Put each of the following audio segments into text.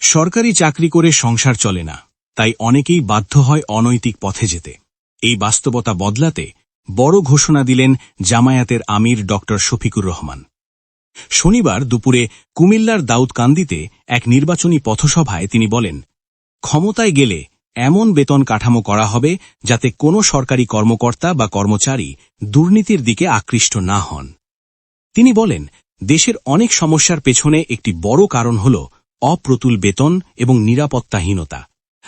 সরকারি চাকরি করে সংসার চলে না, তাই অনেকেই বাধ্য হয় অনৈতিক পথে যেতে। এই বাস্তবতা বদলাতে বড় ঘোষণা দিলেন জামায়াতের আমির ড. শফিকুর রহমান। শনিবার দুপুরে কুমিল্লার দাউদকান্দিতে এক নির্বাচনী পথসভায় তিনি বলেন, ক্ষমতায় গেলে এমন বেতন কাঠামো করা হবে যাতে কোনো সরকারি কর্মকর্তা বা কর্মচারী দুর্নীতির দিকে আকৃষ্ট না হন। তিনি বলেন, দেশের অনেক সমস্যার পেছনে একটি বড় কারণ হল অপ্রতুল বেতন এবং নিরাপত্তাহীনতা,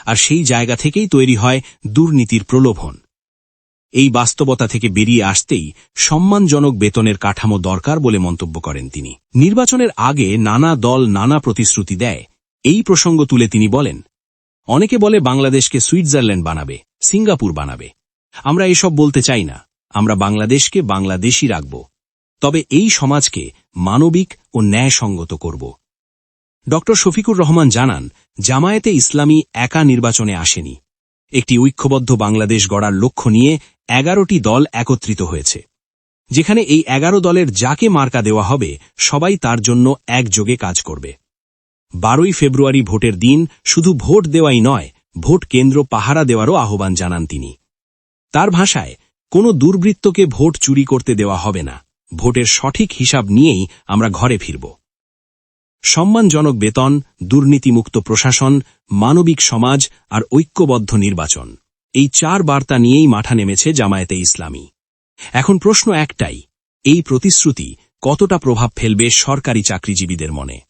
আর সেই জায়গা থেকেই তৈরি হয় দুর্নীতির প্রলোভন। এই বাস্তবতা থেকে বেরিয়ে আসতেই সম্মানজনক বেতনের কাঠামো দরকার বলে মন্তব্য করেন তিনি। নির্বাচনের আগে নানা দল নানা প্রতিশ্রুতি দেয়। এই প্রসঙ্গ তুলে তিনি বলেন, অনেকে বলে বাংলাদেশকে সুইজারল্যান্ড বানাবে, সিঙ্গাপুর বানাবে। আমরা এসব বলতে চাই না, আমরা বাংলাদেশকে বাংলাদেশই রাখব। তবে এই সমাজকে মানবিক ও ন্যায়সঙ্গত করব। ড. শফিকুর রহমান জানান, জামায়াতে ইসলামী একা নির্বাচনে আসেনি। একটি ঐক্যবদ্ধ বাংলাদেশ গড়ার লক্ষ্য নিয়ে এগারোটি দল একত্রিত হয়েছে। যেখানে এই এগারো দলের যাকে মার্কা দেওয়া হবে, সবাই তার জন্য একযোগে কাজ করবে। বারোই ফেব্রুয়ারি ভোটের দিন শুধু ভোট দেওয়াই নয়, ভোট কেন্দ্র পাহারা দেওয়ারও আহ্বান জানান তিনি। তার ভাষায়, কোনো দুর্বৃত্তকে ভোট চুরি করতে দেওয়া হবে না। ভোটের সঠিক হিসাব নিয়েই আমরা ঘরে ফিরব। সম্মানজনক বেতন, দুর্নীতিমুক্ত প্রশাসন, মানবিক সমাজ আর ঐক্যবদ্ধ নির্বাচন। এই চার বার্তা নিয়েই মাঠা নেমেছে জামায়াতে ইসলামী। এখন প্রশ্ন একটাই, এই প্রতিশ্রুতি কতটা প্রভাব ফেলবে সরকারি চাকরিজীবীদের মনে?